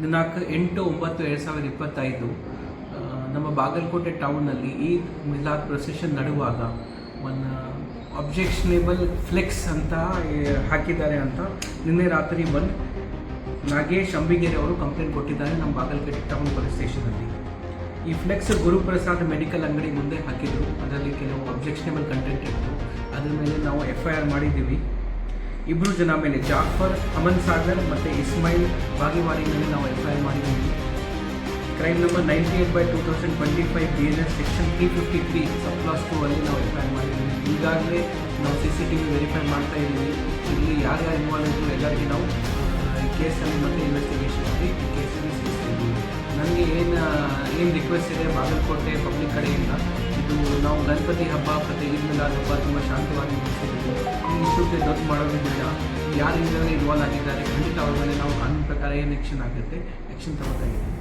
ದಿನಾಂಕ ಎಂಟು, ಒಂಬತ್ತು, ಎರಡು ಸಾವಿರದ ಇಪ್ಪತ್ತೈದು ನಮ್ಮ ಬಾಗಲಕೋಟೆ ಟೌನ್ನಲ್ಲಿ ಈ ಮಿಲಾದ್ ಪ್ರೊಸೆಷನ್ ನಡುವಾಗ ಒಂದು ಅಬ್ಜೆಕ್ಷನೇಬಲ್ ಫ್ಲೆಕ್ಸ್ ಅಂತ ಹಾಕಿದ್ದಾರೆ ಅಂತ ನಿನ್ನೆ ರಾತ್ರಿ ಬಂದು ನಾಗೇಶ್ ಅಂಬಿಗೇರಿ ಅವರು ಕಂಪ್ಲೇಂಟ್ ಕೊಟ್ಟಿದ್ದಾರೆ ನಮ್ಮ ಬಾಗಲಕೋಟೆ ಟೌನ್ ಪೊಲೀಸ್ ಸ್ಟೇಷನಲ್ಲಿ ಈ ಫ್ಲೆಕ್ಸ್ ಗುರುಪ್ರಸಾದ್ ಮೆಡಿಕಲ್ ಅಂಗಡಿ ಮುಂದೆ ಹಾಕಿದ್ರು. ಅದರಲ್ಲಿ ಕೆಲವು ಅಬ್ಜೆಕ್ಷನೇಬಲ್ ಕಂಟೆಂಟ್ ಇತ್ತು. ಅದರ ಮೇಲೆ ನಾವು ಎಫ್ ಐ ಆರ್ ಮಾಡಿದ್ದೀವಿ. ಇಬ್ಬರು ಜನ ಮೇಲೆ ಜಾಫರ್, ಅಮನ್ ಸಾಗರ್ ಮತ್ತು ಇಸ್ಮಾಯಿಲ್ ಬಾಗಿವಾರಿನಲ್ಲಿ ನಾವು ಎಫ್ ಐ ಆರ್ ಮಾಡಿದ್ದೀವಿ. Crime number ninety eight by two thousand twenty five B N S section three fifty three sub clause two ಅಲ್ಲಿ ನಾವು ಎಫ್ ಐ ಆರ್ ಮಾಡಿದ್ದೀವಿ. ಈಗಾಗಲೇ ನಾವು C C T V verify ಮಾಡ್ತಾ ಇದ್ದೀವಿ. ಇಲ್ಲಿ ಯಾರ್ಯಾರು ಇನ್ವಾಲ್ವ್ ಇದ್ರು ಎಲ್ಲರಿಗೆ ನಾವು ಈ ಕೇಸಲ್ಲಿ ಮತ್ತು ಇನ್ವೆಸ್ಟಿಗೇಷನಲ್ಲಿ ಈ ಕೇಸಲ್ಲಿ ಸೇರಿಸ್ತಾ ಇದ್ದೀವಿ ನನಗೆ ಏನು ಏನು ರಿಕ್ವೆಸ್ಟ್ ಇದೆ, ಬಾಗಲಕೋಟೆ ಪಬ್ಲಿಕ್ ಕಡೆಯಿಂದ, ಇದು ನಾವು ಗಣಪತಿ ಹಬ್ಬ ಮತ್ತು ಈದ್ ಮಿಲಾದ್ ಹಬ್ಬ ತುಂಬ ಶಾಂತವಾಗಿ ಮುಗಿಸಿದ್ದೀವಿ. ಈ ಇಶ್ಯೂಗೆ ದೊಡ್ಡ ಮಾಡೋದು ಬೇಡ. ಇನ್ವಾಲ್ವ್ ಆಗಿದ್ದಾರೆ. ಖಂಡಿತ ಅವ್ರ ಮೇಲೆ ನಾವು ಕಾನೂನು ಪ್ರಕಾರ ಏನು ಆ್ಯಕ್ಷನ್ ಆಗುತ್ತೆ? ಆ್ಯಕ್ಷನ್ ತಗೋತಾ ಇದ್ದೀವಿ.